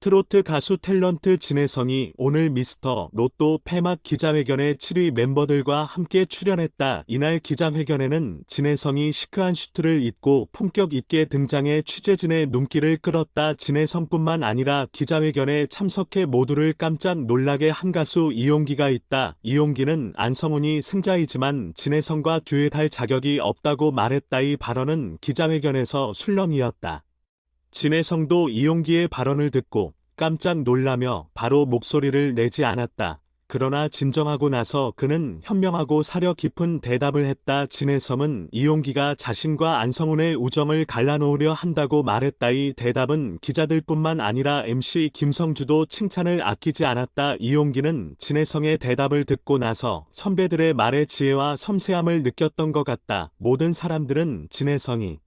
트로트 가수 탤런트 진혜성이 오늘 미스터 로또 폐막 기자회견에 7위 멤버들과 함께 출연했다. 이날 기자회견에는 진혜성이 시크한 슈트를 입고 품격 있게 등장해 취재진의 눈길을 끌었다. 진혜성뿐만 아니라 기자회견에 참석해 모두를 깜짝 놀라게 한 가수 이용기가 있다. 이용기는 안성훈이 승자이지만 진혜성과 듀엣할 자격이 없다고 말했다. 이 발언은 기자회견에서 술렁이었다. 진혜성도 이용기의 발언을 듣고 깜짝 놀라며 바로 목소리를 내지 않았다. 그러나 진정하고 나서 그는 현명하고 사려 깊은 대답을 했다. 진혜성은 이용기가 자신과 안성훈의 우정을 갈라놓으려 한다고 말했다. 이 대답은 기자들뿐만 아니라 MC 김성주도 칭찬을 아끼지 않았다. 이용기는 진혜성의 대답을 듣고 나서 선배들의 말의 지혜와 섬세함을 느꼈던 것 같다. 모든 사람들은 진혜성이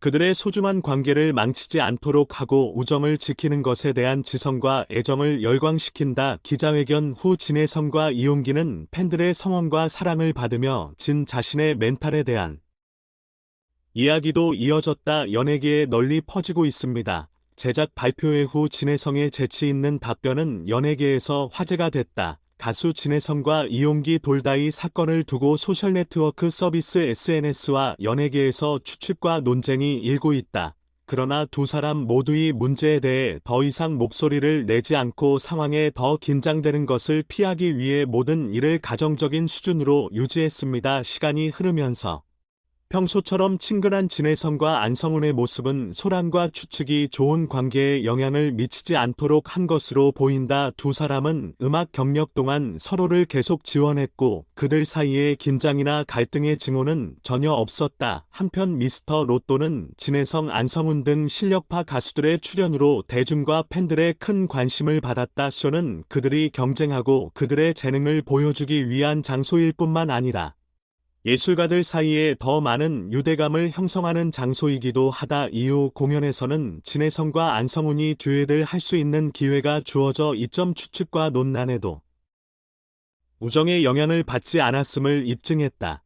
그들의 소중한 관계를 망치지 않도록 하고 우정을 지키는 것에 대한 지성과 애정을 열광시킨다. 기자회견 후 진혜성과 이용기는 팬들의 성원과 사랑을 받으며 진 자신의 멘탈에 대한 이야기도 이어졌다. 연예계에 널리 퍼지고 있습니다. 제작 발표회 후 진혜성의 재치 있는 답변은 연예계에서 화제가 됐다. 가수 진혜성과 이용기 돌다이 사건을 두고 소셜네트워크 서비스 SNS와 연예계에서 추측과 논쟁이 일고 있다. 그러나 두 사람 모두의 문제에 대해 더 이상 목소리를 내지 않고 상황에 더 긴장되는 것을 피하기 위해 모든 일을 가정적인 수준으로 유지했습니다. 시간이 흐르면서 평소처럼 친근한 진혜성과 안성훈의 모습은 소란과 추측이 좋은 관계에 영향을 미치지 않도록 한 것으로 보인다. 두 사람은 음악 경력 동안 서로를 계속 지원했고 그들 사이에 긴장이나 갈등의 징후는 전혀 없었다. 한편 미스터 로또는 진혜성, 안성훈 등 실력파 가수들의 출연으로 대중과 팬들의 큰 관심을 받았다. 쇼는 그들이 경쟁하고 그들의 재능을 보여주기 위한 장소일 뿐만 아니라 예술가들 사이에 더 많은 유대감을 형성하는 장소이기도 하다 이후 공연에서는 진혜성과 안성훈이 듀엣을 할 수 있는 기회가 주어져 이점 추측과 논란에도 우정의 영향을 받지 않았음을 입증했다.